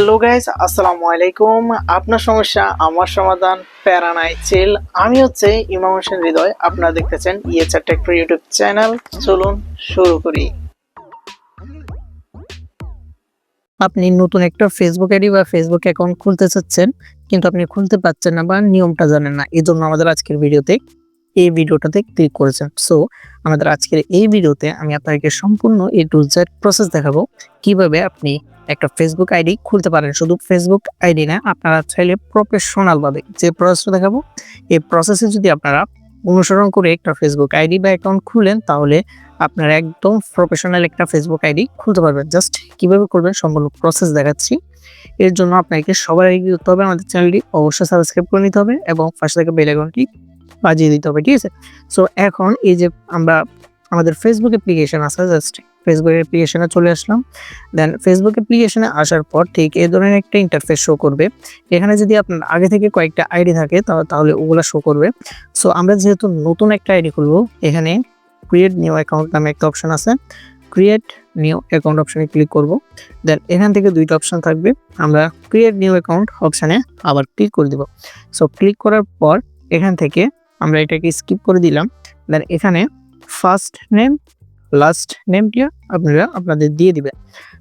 Hello guys আসসালামু আলাইকুম আপনার সমস্যা আমার সমাধান প্যারানাই চিল আমি হচ্ছে ইমাম হোসেন হৃদয় আপনারা দেখতেছেন ইয়েচার টেক্টর ইউটিউব চ্যানেল চলুন শুরু করি আপনি নতুন একটা ফেসবুক আইডি বা ফেসবুক অ্যাকাউন্ট খুলতে চাচ্ছেন, কিন্তু আপনি খুলতে পারছেন না বা নিয়মটা জানেন না এই জন্য আমাদের আজকের ভিডিওতে এই ভিডিওটাতে ক্লিক করেছেন। সো আমাদের আজকের এই ভিডিওতে আমি আপনাকে সম্পূর্ণ এই টু জেড প্রসেস দেখাবো, কীভাবে আপনি একটা ফেসবুক আইডি খুলতে পারেন। শুধু ফেসবুক আইডি না, আপনারা চাইলে প্রফেশনাল ভাবে যে প্রসেসটা দেখাবো, এই প্রসেসে যদি আপনারা অনুসরণ করে একটা ফেসবুক আইডি বা অ্যাকাউন্ট খুলেন, তাহলে আপনারা একদম প্রফেশনাল একটা ফেসবুক আইডি খুলতে পারবেন। জাস্ট কীভাবে করবেন সম্পূর্ণ প্রসেস দেখাচ্ছি। এর জন্য আপনাকে সবার আগে করতে হবে? আমাদের চ্যানেলটি অবশ্যই সাবস্ক্রাইব করে নিতে হবে এবং পাশে থেকে বেল আইকনটি বাজিয়ে দিতে হবে, ঠিক আছে? সো এখন এই যে আমরা, আমাদের ফেসবুক অ্যাপ্লিকেশন আছে জাস্ট ফেসবুক অ্যাপ্লিকেশনে চলে আসলাম। দেন ফেসবুক অ্যাপ্লিকেশনে আসার পর ঠিক এই ধরনের একটা ইন্টারফেস শো করবে। এখানে যদি আপনার আগে থেকে কয়েকটা আইডি থাকে তাহলে ওগুলো শো করবে। সো আমরা যেহেতু নতুন একটা আইডি খুলবো, এখানে ক্রিয়েট নিউ অ্যাকাউন্ট নামে একটা অপশন আছে। ক্রিয়েট নিউ অ্যাকাউন্ট অপশানে ক্লিক করব। দেন এখান থেকে দুইটা অপশান থাকবে। আমরা ক্রিয়েট নিউ অ্যাকাউন্ট অপশানে আবার ক্লিক করে দিব। সো ক্লিক করার পর এখান থেকে আমরা এটাকে স্কিপ করে দিলাম। দেন এখানে ফার্স্ট নেম লাস্ট নেমটা আপনারা আপনাদের দিয়ে দিবেন।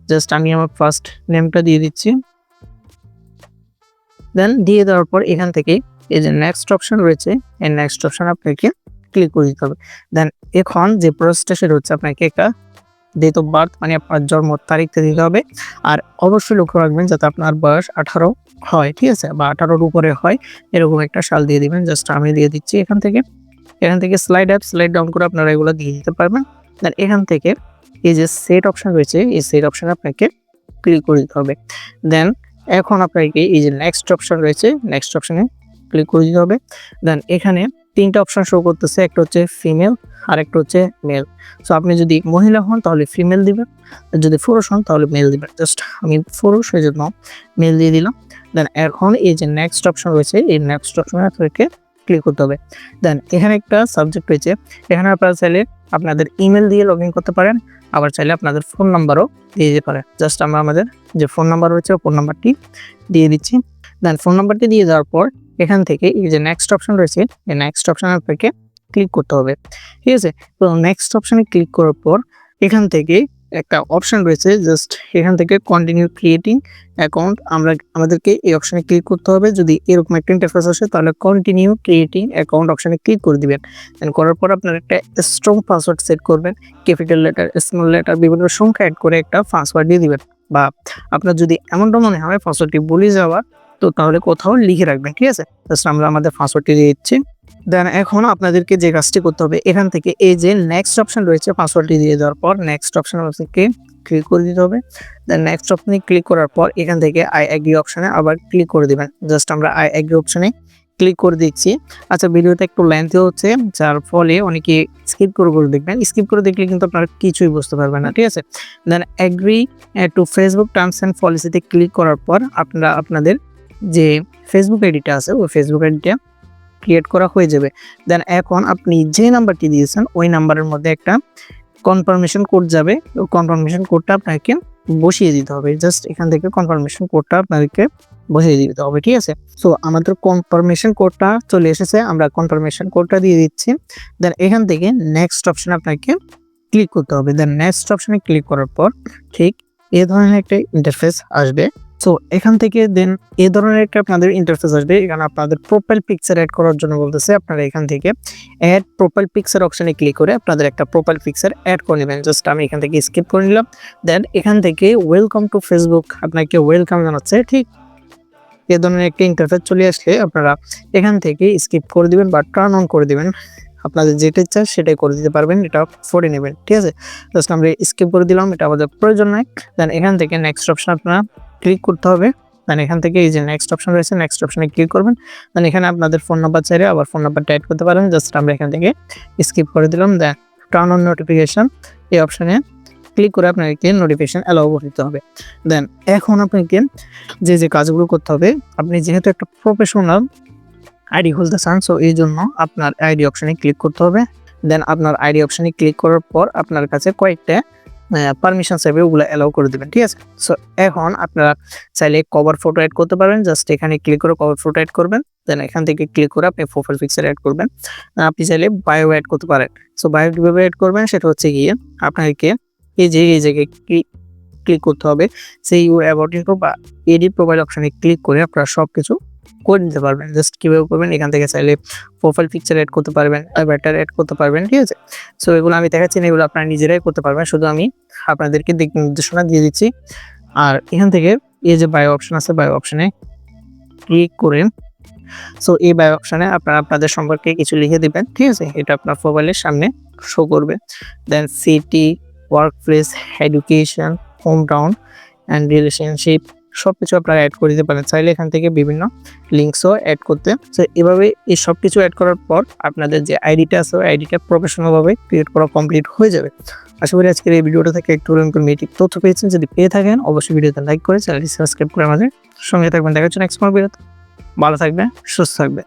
জাস্ট আমি আমার ফার্স্ট নেমটা দিয়ে দিচ্ছি। দেন দিয়ে দেওয়ার পর এখান থেকে এই যে নেক্সট অপশন রয়েছে, এই নেক্সট অপশন আপনাকে ক্লিক করে দিতে হবে। দেন এখন যে প্রসেসটা সেটা হচ্ছে আপনাকে একটা ডেট অফ বার্থ মানে আপনার জন্ম তারিখটা দিতে হবে। আর অবশ্যই লক্ষ্য রাখবেন যাতে আপনার বয়স আঠারো হয়, ঠিক আছে? বা আঠারোর উপরে হয়, এরকম একটা সাল দিয়ে দিবেন। জাস্ট আমি দিয়ে দিচ্ছি এখান থেকে। এখান থেকে স্লাইড অ্যাপ স্লাইড ডাউন করে আপনারা এগুলো দিয়ে দিতে পারবেন। দেন এখান থেকে এই যে সেট অপশন রয়েছে, এই সেট অপশন আপনাকে ক্লিক করে দিতে হবে। দেন এখন আপনাকে এই যে নেক্সট অপশন রয়েছে নেক্সট অপশনে ক্লিক করে দিতে হবে। দেন এখানে তিনটা অপশন শো করতেছে, একটা হচ্ছে ফিমেল আর একটা হচ্ছে মেল সো আপনি যদি মহিলা হন, তাহলে ফিমেল দিবেন যদি পুরুষ হন, তাহলে মেল দিবেন। জাস্ট আমি পুরুষ সেই জন্য মেল দিয়ে দিলাম। দেন এখন এই যে নেক্সট অপশন রয়েছে, এই নেক্সট অপশনে আপনাকে ক্লিক করতে হবে। দেন এখানে একটা সাবজেক্ট রয়েছে। এখানে আপনারা চাইলে আপনাদের ইমেল দিয়ে লগ করতে পারেন। আবার চাইলে আপনাদের ফোন নাম্বারও দিয়ে দিতে পারেন। জাস্ট আমরা আমাদের যে ফোন নাম্বার রয়েছে ফোন নাম্বারটি দিয়ে দিচ্ছি। দেন ফোন নাম্বারটি দিয়ে দেওয়ার পর এখান থেকে এই যে নেক্সট অপশন রয়েছে, এই নেক্সট অপশন আপনাকে ক্লিক করতে হবে। ঠিক আছে? তো নেক্সট অপশানে ক্লিক করার পর এখান থেকে একটা অপশন রয়েছে জাস্ট এখান থেকে কন্টিনিউ ক্রিয়েটিং অ্যাকাউন্ট আমরা, আমাদেরকে এই অপশনে ক্লিক করতে হবে। যদি এরকম একটা ইন্টারফেস আসে, তাহলে কন্টিনিউ ক্রিয়েটিং অ্যাকাউন্ট অপশনে ক্লিক করে দিবেন। দেন করার পর আপনার একটা স্ট্রং পাসওয়ার্ড সেট করবেন। ক্যাপিটাল লেটার স্মল লেটার বিভিন্ন সংখ্যা অ্যাড করে একটা পাসওয়ার্ড দিয়ে দিবেন। বা আপনার যদি এমনটা মনে হয় পাসওয়ার্ডটি বলে যাওয়ার, তো তাহলে কোথাও লিখে রাখবেন, ঠিক আছে? জাস্ট আমরা আমাদের পাসওয়ার্ডটি দিয়ে দিচ্ছি। দেন এখন আপনাদেরকে যে কাজটি করতে হবে, এখান থেকে এই যে নেক্সট অপশন রয়েছে পাসওয়ার্ডটি দিয়ে দেওয়ার পর নেক্সট অপশন আপনাকে ক্লিক করে দিতে হবে। দেন নেক্সট অপশনে ক্লিক করার পর এখান থেকে আই অ্যাগ্রি অপশানে আবার ক্লিক করে দিবেন। জাস্ট আমরা আই অ্যাগ্রি অপশানে ক্লিক করে দিচ্ছি। আচ্ছা ভিডিওটা একটু লেন্থি হচ্ছে, যার ফলে অনেকে স্কিপ করে করে দেখবেন। স্কিপ করে দেখলে কিন্তু আপনারা কিছুই বুঝতে পারবেন না, ঠিক আছে? Then agree to Facebook terms and পলিসিতে ক্লিক করার পর আপনারা আপনাদের যে ফেসবুক আইডিটা আছে, ওই ফেসবুক আইডিটা ক্রিয়েট করা হয়ে যাবে। দেন এখন আপনি যে নাম্বারটি দিয়েছেন, ওই নাম্বারের মধ্যে একটা কনফার্মেশন কোড যাবে। কনফার্মেশন কোডটা আপনাকে বসিয়ে দিতে হবে। জাস্ট এখান থেকে কনফার্মেশন কোডটা আপনাদেরকে বসিয়ে দিতে হবে, ঠিক আছে? সো আমাদের কনফার্মেশন কোডটা চলে এসেছে। আমরা কনফার্মেশন কোডটা দিয়ে দিচ্ছি। দেন এখান থেকে নেক্সট অপশন আপনাকে ক্লিক করতে হবে। দেন নেক্সট অপশনে ক্লিক করার পর ঠিক এ ধরনের একটা ইন্টারফেস আসবে। সো এখান থেকে দেন এ ধরনের একটা আপনাদের ইন্টারফেস আসবে। এখানে আপনাদের প্রোফাইল পিকচার অ্যাড করার জন্য বলতেছে, আপনারা এখান থেকে অ্যাড প্রোফাইল পিকচার অপশানে ক্লিক করে আপনাদের একটা প্রোফাইল পিকচার অ্যাড করে নেবেন। জাস্ট আমি এখান থেকে স্কিপ করে নিলাম। দেন এখান থেকে ওয়েলকাম টু ফেসবুক আপনাকে ওয়েলকাম জানাচ্ছে। ঠিক এ ধরনের একটা ইন্টারফেস চলে আসলে আপনারা এখান থেকে স্কিপ করে দিবেন বা টার্ন অন করে দিবেন। আপনাদের যেটা ইচ্ছা সেটাই করে দিতে পারবেন, এটা করে নেবেন। ঠিক আছে? জাস্ট আমরা স্কিপ করে দিলাম, এটা আমাদের প্রয়োজন নাই। দেন এখান থেকে নেক্সট অপশন আপনারা ক্লিক করতে হবে। দেন এখান থেকে এই যে নেক্সট অপশন রয়েছে নেক্সট অপশনে ক্লিক করবেন। দেন এখানে আপনাদের ফোন নাম্বার চাইলে আবার ফোন নাম্বারটা অ্যাড করতে পারেন। জাস্ট আমরা এখান থেকে স্কিপ করে দিলাম। দেন টার্ন অন নোটিফিকেশন এই অপশানে ক্লিক করে আপনাকে নোটিফিকেশন অ্যালাউ করতে হবে। দেন এখন আপনাকে যে যে কাজগুলো করতে হবে, আপনি যেহেতু একটা প্রফেশনাল আইডি খুলতে চান সো এই জন্য আপনার আইডি অপশানে ক্লিক করতে হবে। দেন আপনার আইডি অপশানে ক্লিক করার পর আপনার কাছে কয়েকটা পারমিশন চাইবে ওগুলো অ্যালাউ করে দেবেন, ঠিক আছে? সো এখন আপনারা চাইলে কভার ফটো অ্যাড করতে পারবেন জাস্ট এখানে ক্লিক করে কভার ফটো অ্যাড করবেন দেন এখান থেকে ক্লিক করে আপনি প্রোফাইল পিকচার অ্যাড করবেন। আপনি চাইলে বায়ো অ্যাড করতে পারেন। সো বায়ো কীভাবে অ্যাড করবেন, সেটা হচ্ছে গিয়ে আপনাকে এই যে, এই জায়গায় ক্লিক করতে হবে। সেই ইউর অ্যাবাউট ইনফো বা এডিট প্রোফাইল অপশনে ক্লিক করে আপনারা সব কিছু করে নিতে পারবেন। জাস্ট কীভাবে করবেন, এখান থেকে চাইলে প্রোফাইল পিকচার অ্যাড করতে পারবেন ব্যাটার অ্যাড করতে পারবেন, ঠিক আছে? সো এগুলো আমি দেখাচ্ছি না, এগুলো আপনারা নিজেরাই করতে পারবেন। শুধু আমি আপনাদেরকে দিক নির্দেশনা দিয়ে দিচ্ছি। আর এখান থেকে এই যে বায়ো অপশন আছে বায়ো অপশনে ক্লিক করে সো এই বায়ো অপশনে আপনারা আপনাদের সম্পর্কে কিছু লিখে দেবেন, ঠিক আছে? এটা আপনার মোবাইলের সামনে শো করবে। Then city work place education home town and relationship সব কিছু আপনারা অ্যাড করে দিতে পারেন। চাইলে এখান থেকে বিভিন্ন লিঙ্কসও অ্যাড করতে। তো এভাবে এই সব কিছু অ্যাড করার পর আপনাদের যে আইডিটা আছে আইডিটা প্রফেশনালভাবে ক্রিয়েট করা কমপ্লিট হয়ে যাবে। আশা করি আজকের এই ভিডিওটা থেকে একটু মেটিক তথ্য পেয়েছেন। যদি পেয়ে থাকেন, অবশ্যই ভিডিওতে লাইক করে চ্যানেলটি সাবস্ক্রাইব করে আমাদের সঙ্গে থাকবেন। দেখা হচ্ছে নেক্সট ভিডিওতে। ভালো থাকবে সুস্থ থাকবে